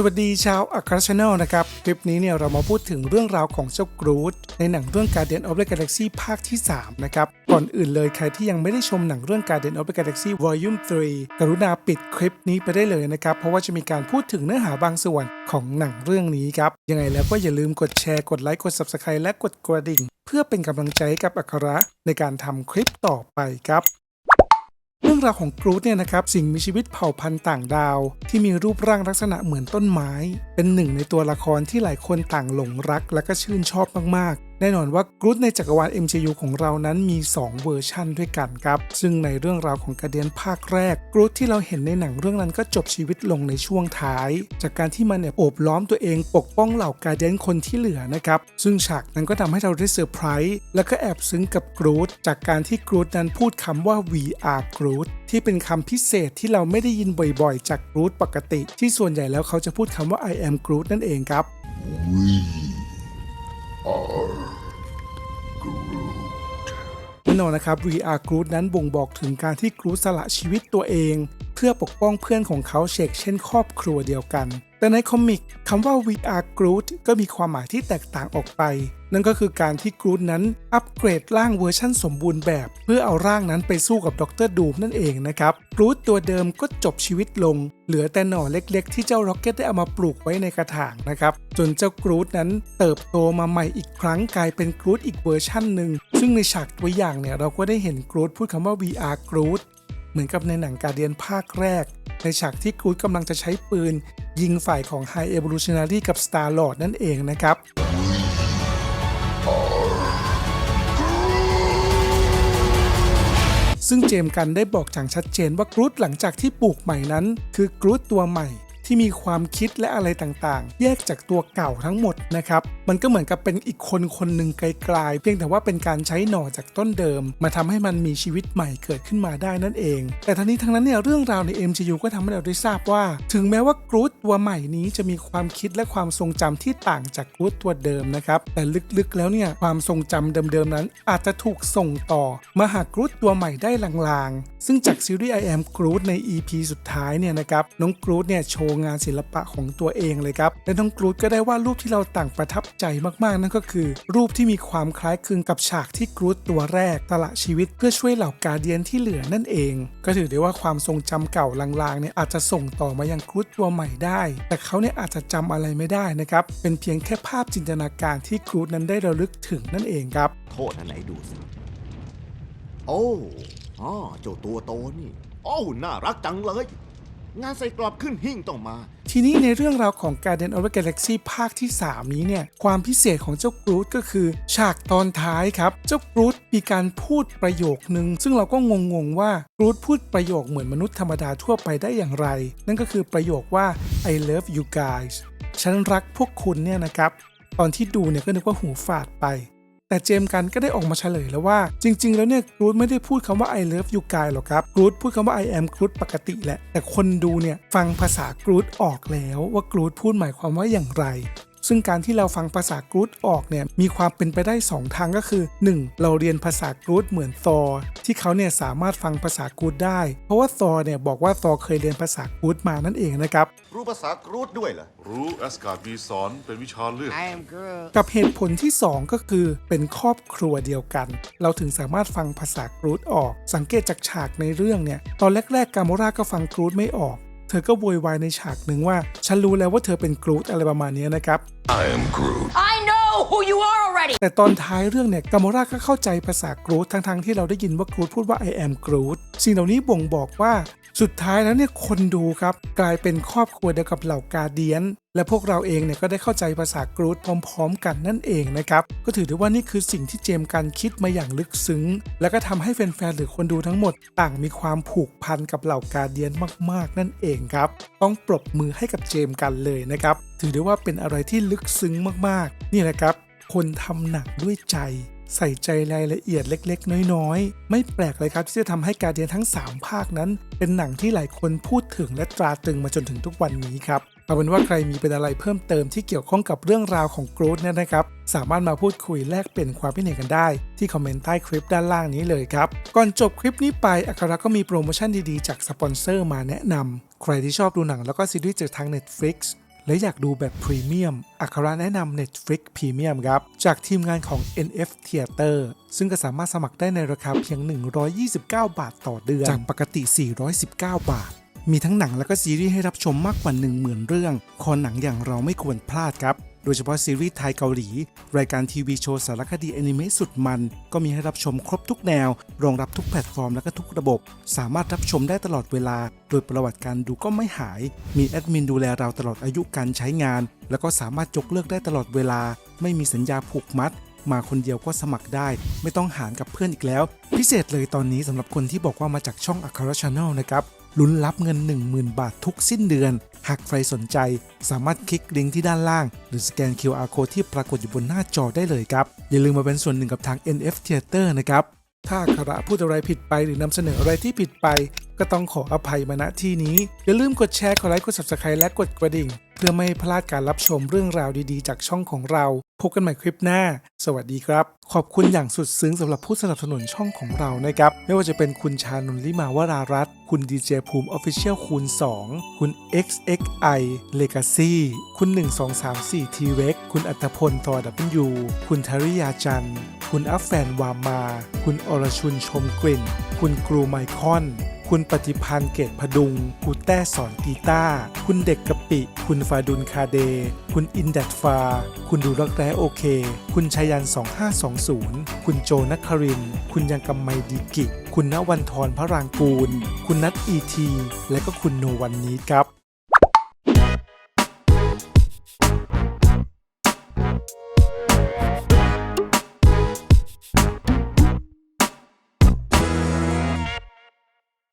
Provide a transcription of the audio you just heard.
สวัสดีชาวอัครชแนลนะครับ คลิปนี้เนี่ยเรามาพูดถึงเรื่องราวของเจ้ากรูดในหนังเรื่อง Guardian of the Galaxy ภาคที่ 3 นะครับ ก่อนอื่นเลยใครที่ยังไม่ได้ชมหนังเรื่อง Guardian of the Galaxy Volume 3 กรุณาปิดคลิปนี้ไปได้เลยนะครับ เพราะว่าจะมีการพูดถึงเนื้อหาบางส่วนของหนังเรื่องนี้ครับ ยังไงแล้วก็อย่าลืมกดแชร์กดไลค์กด Subscribe และกดกระดิ่ง เพื่อเป็นกำลังใจให้กับอัครในการทำคลิปต่อไปครับ เรื่องราวของกรูดเนี่ยนะครับสิ่งมีชีวิตเผ่าพันธุ์ต่างดาว ที่มีรูปร่างลักษณะเหมือนต้นไม้ เป็นหนึ่งในตัวละครที่หลายคนต่างหลงรักและก็ชื่นชอบมาก แน่นอนว่ากรูดในจักรวาล MCU ของเรานั้นมี 2 เวอร์ชั่นด้วยกันครับ ซึ่งในเรื่องราวของกาเดียนภาคแรกกรูดที่เราเห็นในหนังเรื่องนั้นก็จบชีวิตลงในช่วงท้าย จากการที่มันเนี่ยโอบล้อมตัวเองปกป้องเหล่ากาเดียนคนที่เหลือนะครับซึ่งฉากนั้นก็ทำให้เราได้เซอร์ไพรส์และก็แอบซึ้งกับกรูดจากการที่กรูดนั้นพูดคำว่า we are Groot ที่เป็นคำพิเศษที่เราไม่ได้ยินบ่อยๆ จากกรูดปกติ ที่ส่วนใหญ่แล้วเขาจะพูดคำว่า I am Groot นั่นเองครับแน่ นอนนะครับ VR Groot นั้นบ่งบอกถึงการที่กรูดสละชีวิตตัวเอง พื่อปกป้องเพื่อนของเขาเชกเช่นครอบครัวเดียวกัน แต่ในคอมิกคำว่า VR Groot ก็มีความหมายที่แตกต่างออกไป นั่นก็คือการที่กรูดนั้นอัปเกรดร่างเวอร์ชั่นสมบูรณ์แบบ เพื่อเอาร่างนั้นไปสู้กับด็อกเตอร์ดูมนั่นเองนะครับกรูดตัวเดิมก็จบชีวิตลง เหลือแต่หน่อเล็กๆ ที่เจ้าร็อกเก็ตได้เอามาปลูกไว้ในกระถางนะครับจนเจ้ากรูดนั้นเติบโตมาใหม่อีกครั้งกลายเป็นกรูดอีกเวอร์ชั่นหนึ่งซึ่งในฉากตัวอย่างเนี่ยเราก็ได้เห็นกรูดพูดคำว่า VR กรูดเห มือนกับในหนังการเดียนภาคแรก ในฉากที่กรูดกำลังจะใช้ปืน ยิงฝ่ายของ High Evolutionary กับ Star Lord นั่นเองนะครับซึ่งเจมส์กันได้บอกอย่างชัดเจนว่ากรูดหลังจากที่ปลูกใหม่นั้น คือกรูดตัวใหม่ ที่มีความคิดและอะไรต่างๆ แยกจากตัวเก่าทั้งหมดนะครับ มันก็เหมือนกับเป็นอีกคนคนหนึ่งไกลๆ เพียงแต่ว่าเป็นการใช้หน่อจากต้นเดิม มาทำให้มันมีชีวิตใหม่เกิดขึ้นมาได้นั่นเอง แต่ทั้งนี้ทั้งนั้นเนี่ยเรื่องราวใน MCU ก็ทำให้เราได้ทราบว่า ถึงแม้ว่ากรูดตัวใหม่นี้จะมีความคิดและความทรงจำที่ต่างจากกรูดตัวเดิมนะครับแต่ลึกๆแล้วเนี่ยความทรงจำเดิมๆนั้น อาจจะถูกส่งต่อมาหากรูดตัวใหม่ได้ลางๆ ซึ่งจากซีรีส์ I am Groot ใน EP สุดท้ายเนี่ยนะครับน้องกรูดเนี่ยโชว์งานศิลปะของตัวเองเลยครับ และน้องกรูดก็ได้วาดรูปที่เราต่างประทับใจมากๆ นั่นก็คือ รูปที่มีความคล้ายคลึงกับฉากที่กรูดตัวแรกสละชีวิตเพื่อช่วยเหล่ากาเดียนที่เหลือนั่นเอง ก็ถือได้ว่าความทรงจำเก่าลางๆเนี่ยอาจจะส่งต่อมายังกรูดตัวใหม่ได้ แต่เขาเนี่ยอาจจะจำอะไรไม่ได้นะครับเป็นเพียงแค่ภาพจินตนาการที่กรูดนั้นได้ระลึกถึงนั่นเองครับโทษนไหนดูสิโอ้อ๋อเจ้าตัวโตนี่ โอ้ น่ารักจังเลย งานใส่กรอบขึ้นหิ่งต้องมา ทีนี้ในเรื่องราวของ Guardian of the Galaxy ภาคที่ 3 นี้เนี่ย ความพิเศษของเจ้ากรูดก็คือ ฉากตอนท้ายครับ เจ้ากรูดมีการพูดประโยคนึง ซึ่งเราก็งงๆว่ากรูดพูดประโยคเหมือนมนุษย์ธรรมดาทั่วไปได้อย่างไร นั่นก็คือประโยคว่า I love you guys ฉันรักพวกคุณเนี่ยนะครับ ตอนที่ดูเนี่ยก็นึกว่าหูฝาดไป แต่เจมส์กันก็ได้ออกมาเฉลยแล้วว่าจริง ๆ แล้วเนี่ยกรูดไม่ได้พูดคำว่า I love you guy หรอกครับกรูดพูดคำว่า I am กรูดปกติแหละ แต่คนดูเนี่ยฟังภาษากรูดออกแล้วว่ากรูดพูดหมายความว่าอย่างไร ซึ่งการที่เราฟังภาษากรูดออกเนี่ยมีความเป็นไปได้ 2 ทางก็คือ 1. เราเรียนภาษากรูดเหมือนซอร์ที่เขาเนี่ยสามารถฟังภาษากรูดได้ เพราะว่าซอร์เนี่ยบอกว่าซอร์เคยเรียนภาษากรูดมานั่นเองนะครับรู้ภาษากรูดด้วยเหรอรู้แอสการ์ดมีสอนเป็นวิชาเลือก I am Groot. กับเหตุผลที่ 2 ก็คือเป็นครอบครัวเดียวกัน เราถึงสามารถฟังภาษากรูดออก สังเกตจากฉากในเรื่องเนี่ยตอนแรกๆกาโมราก็ฟังกรูดไม่ออก เธอก็โวยวายในฉากหนึ่งว่า ฉันรู้แล้วว่าเธอเป็นกรูดอะไรประมาณนี้นะครับ I know who you are already. แต่ตอนท้ายเรื่องเนี่ยกาโมราก็เข้าใจภาษากรูดทั้งๆที่เราได้ยินว่ากรูดพูดว่า I am Groot สิ่งเหล่านี้บ่งบอกว่า สุดท้ายแล้วเนี่ยคนดูครับกลายเป็นครอบครัวเดียวกับเหล่ากาเดียน และพวกเราเองเนี่ยก็ได้เข้าใจภาษากรูดพร้อมๆ กันนั่นเองนะครับ ก็ถือได้ว่านี่คือสิ่งที่เจมส์กันคิดมาอย่างลึกซึ้ง แล้วก็ทำให้แฟนๆหรือคนดูทั้งหมด ต่างมีความผูกพันกับเหล่ากาเดียนมากๆ นั่นเองครับ ต้องปรบมือให้กับเจมส์กันเลยนะครับถือได้ว่าเป็นอะไรที่ลึกซึ้งมากๆ นี่แหละครับ คนทำหนังด้วยใจ ใส่ใจรายละเอียดเล็ก ๆ น้อยๆ ไม่แปลกเลยครับ ที่จะทำให้การเดียนทั้ง 3 ภาคนั้น เป็นหนังที่หลายคนพูดถึงและตราตรึงมาจนถึงทุกวันนี้ครับเอาเป็นว่าใครมีเป็นอะไรเพิ่มเติมที่เกี่ยวข้องกับเรื่องราวของกรูดเนี่ยนะครับ สามารถมาพูดคุยแลกเปลี่ยนความคิดเห็นกันได้ ที่คอมเมนต์ใต้คลิปด้านล่างนี้เลยครับ ก่อนจบคลิปนี้ไปอัคราก็มีโปรโมชั่นดีๆ จากสปอนเซอร์มาแนะนำใครที่ชอบดูหนังแล้วก็ซีรีส์จากทาง Netflix และอยากดูแบบพรีเมียม อัคราแนะนำ Netflix Premium ครับ จากทีมงานของ NF Theater ซึ่งก็สามารถสมัครได้ในราคาเพียง 129 บาทต่อเดือน จากปกติ 419 บาท มีทั้งหนังและก็ซีรีส์ให้รับชมมากกว่า 10,000 เรื่อง คอหนังอย่างเราไม่ควรพลาดครับ ดยเฉพาะซีรีส์ไทยเกาหลี รายการทีวีโชว์สารคดีแอนิเมะสุดมัน ก็มีให้รับชมครบทุกแนว รองรับทุกแพลตฟอร์มและก็ทุกระบบ สามารถรับชมได้ตลอดเวลา โดยประวัติการดูก็ไม่หาย มีแอดมินดูแลเราตลอดอายุการใช้งาน แล้วก็สามารถยกเลิกได้ตลอดเวลา ไม่มีสัญญาผูกมัดมาคนเดียวก็สมัครได้ ไม่ต้องหารกับเพื่อนอีกแล้ว พิเศษเลยตอนนี้สำหรับคนที่บอกว่ามาจากช่องอัครชาแนลนะครับ ลุ้นรับเงิน 10,000 บาททุกสิ้นเดือน หากใครสนใจ สามารถคลิกลิงก์ที่ด้านล่าง หรือสแกน QR code ที่ปรากฏอยู่บนหน้าจอได้เลยครับ อย่าลืมมาเป็นส่วนหนึ่งกับทาง NF Theater นะครับ ถ้าคาระพูดอะไรผิดไปหรือนำเสนออะไรที่ผิดไป ก็ต้องขออภัยมาณที่นี้ อย่าลืมกดแชร์กดไลค์กด subscribe และกดกระดิ่ง เพื่อไม่ให้พลาดการรับชมเรื่องราวดีๆ จากช่องของเรา พบกันใหม่คลิปหน้า สวัสดีครับ ขอบคุณอย่างสุดซึ้งสำหรับผู้สนับสนุนช่องของเรานะครับ ไม่ว่าจะเป็นคุณชานนลิมาวรารัตน์คุณดีเจภูมิ Official คูณ 2 คุณ XXI Legacy คุณ 1234 t r e x คุณอัตพลทอดับยูคุณธริยาจันทร์ คุณอัฟแฟนวามา คุณอรชุนชมกลิ่น คุณกรูไมคอน คุณปฏิพันธ์เกตพดุงคุณแต้สอนกีตาร์คุณเด็กกะปิ คุณฟาดุลคาเด คุณอินดัดฟา คุณดูรักแร้โอเค คุณชายัน 2520 คุณโจนักคริน คุณยังกำไมดีกิ คุณณวันทรพระรางกูล คุณนัทอีที และก็คุณโนวันนี้ครับ